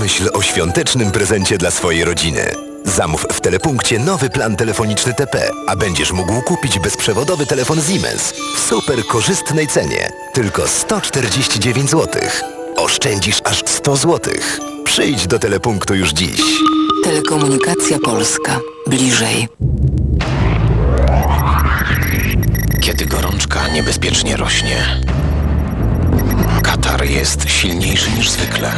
Pomyśl o świątecznym prezencie dla swojej rodziny. Zamów w telepunkcie nowy plan telefoniczny TP, a będziesz mógł kupić bezprzewodowy telefon Siemens w super korzystnej cenie. Tylko 149 zł. Oszczędzisz aż 100 zł. Przyjdź do telepunktu już dziś. Telekomunikacja Polska. Bliżej. Kiedy gorączka niebezpiecznie rośnie. Katar jest silniejszy niż zwykle.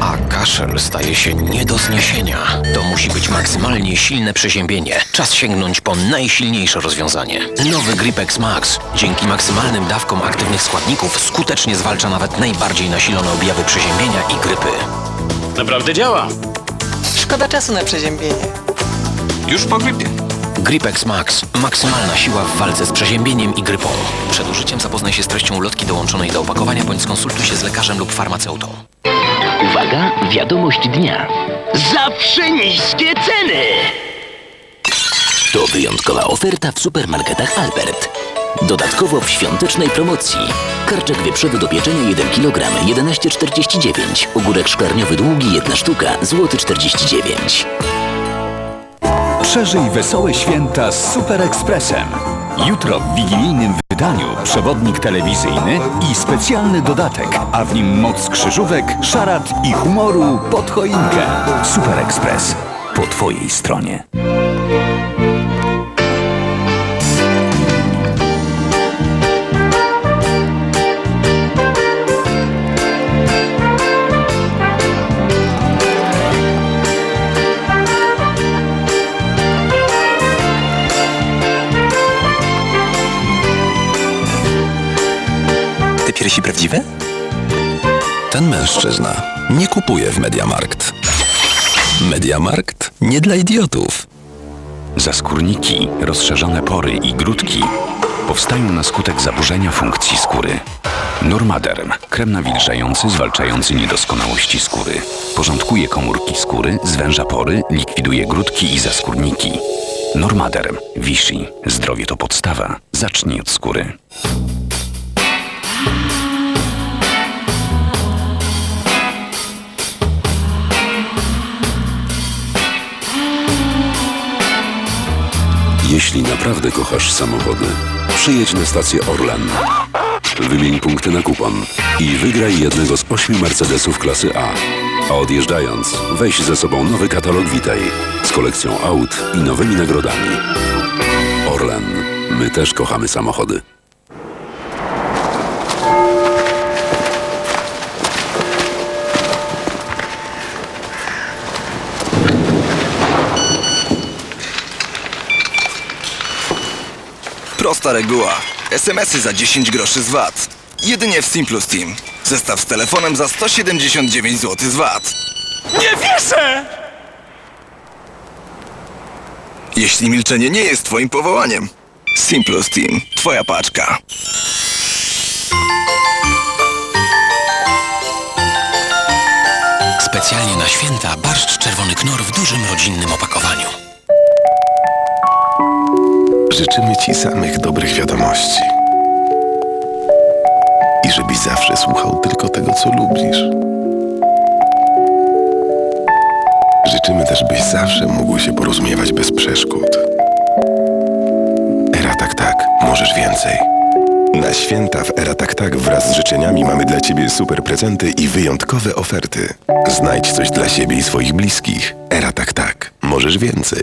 A kaszel staje się nie do zniesienia. To musi być maksymalnie silne przeziębienie. Czas sięgnąć po najsilniejsze rozwiązanie. Nowy Gripex Max dzięki maksymalnym dawkom aktywnych składników skutecznie zwalcza nawet najbardziej nasilone objawy przeziębienia i grypy. Naprawdę działa. Szkoda czasu na przeziębienie. Już po grypie. Gripex Max. Maksymalna siła w walce z przeziębieniem i grypą. Przed użyciem zapoznaj się z treścią ulotki dołączonej do opakowania bądź skonsultuj się z lekarzem lub farmaceutą. Uwaga, wiadomość dnia. Zawsze niskie ceny! To wyjątkowa oferta w supermarketach Albert. Dodatkowo w świątecznej promocji. Karczek wieprzowy do pieczenia 1 kg 11,49. Ogórek szklarniowy długi 1 sztuka złoty 49. Przeżyj wesołe święta z Super Expressem. Jutro w wigilijnym wydaniu przewodnik telewizyjny i specjalny dodatek, a w nim moc krzyżówek, szarat i humoru pod choinkę. Super Express. Po Twojej stronie. Ten mężczyzna nie kupuje w Mediamarkt. Mediamarkt nie dla idiotów. Zaskórniki, rozszerzone pory i grudki powstają na skutek zaburzenia funkcji skóry. Normaderm, krem nawilżający, zwalczający niedoskonałości skóry. Porządkuje komórki skóry, zwęża pory, likwiduje grudki i zaskórniki. Normaderm, Vichy. Zdrowie to podstawa. Zacznij od skóry. Jeśli naprawdę kochasz samochody, przyjedź na stację Orlen. Wymień punkty na kupon i wygraj jednego z ośmiu Mercedesów klasy A. A odjeżdżając, weź ze sobą nowy katalog Witaj z kolekcją aut i nowymi nagrodami. Orlen. My też kochamy samochody. Prosta reguła. SMS-y za 10 groszy z VAT. Jedynie w Simplus Team. Zestaw z telefonem za 179 zł z VAT. Nie wierzę! Jeśli milczenie nie jest twoim powołaniem. Simplus Team. Twoja paczka. Specjalnie na święta barszcz czerwony knor w dużym rodzinnym opakowaniu. Życzymy Ci samych dobrych wiadomości. I żebyś zawsze słuchał tylko tego, co lubisz. Życzymy też, byś zawsze mógł się porozumiewać bez przeszkód. Era tak tak, możesz więcej. Na święta w Era tak tak wraz z życzeniami mamy dla Ciebie super prezenty i wyjątkowe oferty. Znajdź coś dla siebie i swoich bliskich. Era tak tak, możesz więcej.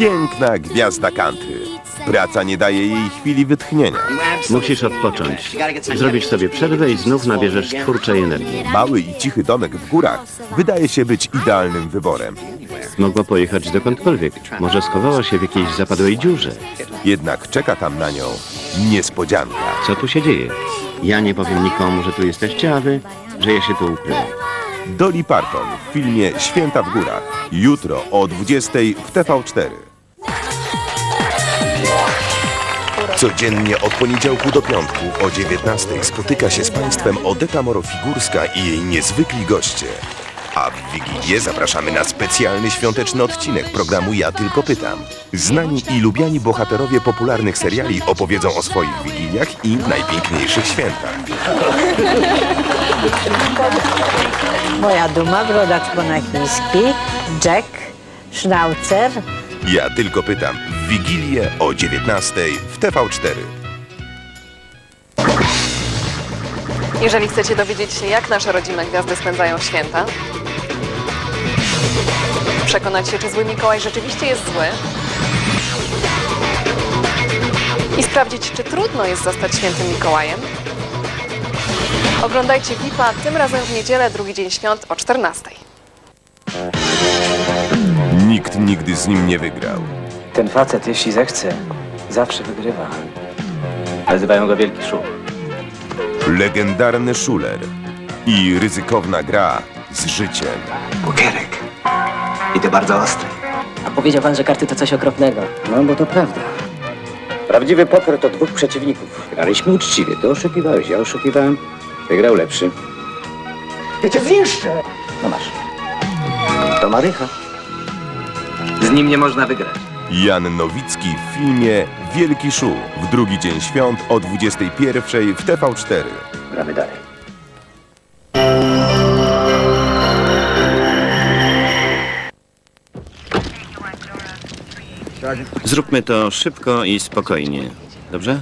Piękna gwiazda country. Praca nie daje jej chwili wytchnienia. Musisz odpocząć. Zrobisz sobie przerwę i znów nabierzesz twórczej energii. Mały i cichy domek w górach wydaje się być idealnym wyborem. Mogła pojechać dokądkolwiek. Może schowała się w jakiejś zapadłej dziurze. Jednak czeka tam na nią niespodzianka. Co tu się dzieje? Ja nie powiem nikomu, że tu jesteście, a wy, że ja się tu ukryłem. Dolly Parton w filmie Święta w górach. Jutro o 20 w TV4. Codziennie od poniedziałku do piątku o 19 spotyka się z Państwem Odeta Morofigurska i jej niezwykli goście. A w Wigilię zapraszamy na specjalny świąteczny odcinek programu Ja Tylko Pytam. Znani i lubiani bohaterowie popularnych seriali opowiedzą o swoich wigiliach i najpiękniejszych świętach. Moja duma, brodak monachijski, Jack, Schnauzer. Ja Tylko Pytam w Wigilię o 19 w TV4. Jeżeli chcecie dowiedzieć się, jak nasze rodzime gwiazdy spędzają święta, przekonać się, czy zły Mikołaj rzeczywiście jest zły i sprawdzić, czy trudno jest zostać świętym Mikołajem, oglądajcie VIP-a tym razem w niedzielę, drugi dzień świąt o 14. Nikt nigdy z nim nie wygrał. Ten facet, jeśli zechce, zawsze wygrywa. Nazywają go Wielki Szum. Legendarny szuler i ryzykowna gra z życiem. Pokierek. I to bardzo ostry. A powiedział pan, że karty to coś okropnego. No, bo to prawda. Prawdziwy poker to dwóch przeciwników. Graliśmy uczciwie. Ty oszukiwałeś, ja oszukiwałem. Wygrał lepszy. Ja cię zniszczę! No masz. To Marycha. Z nim nie można wygrać. Jan Nowicki w filmie Wielki Szu w drugi dzień świąt o 21 w TV4. Gramy dalej. Zróbmy to szybko i spokojnie. Dobrze?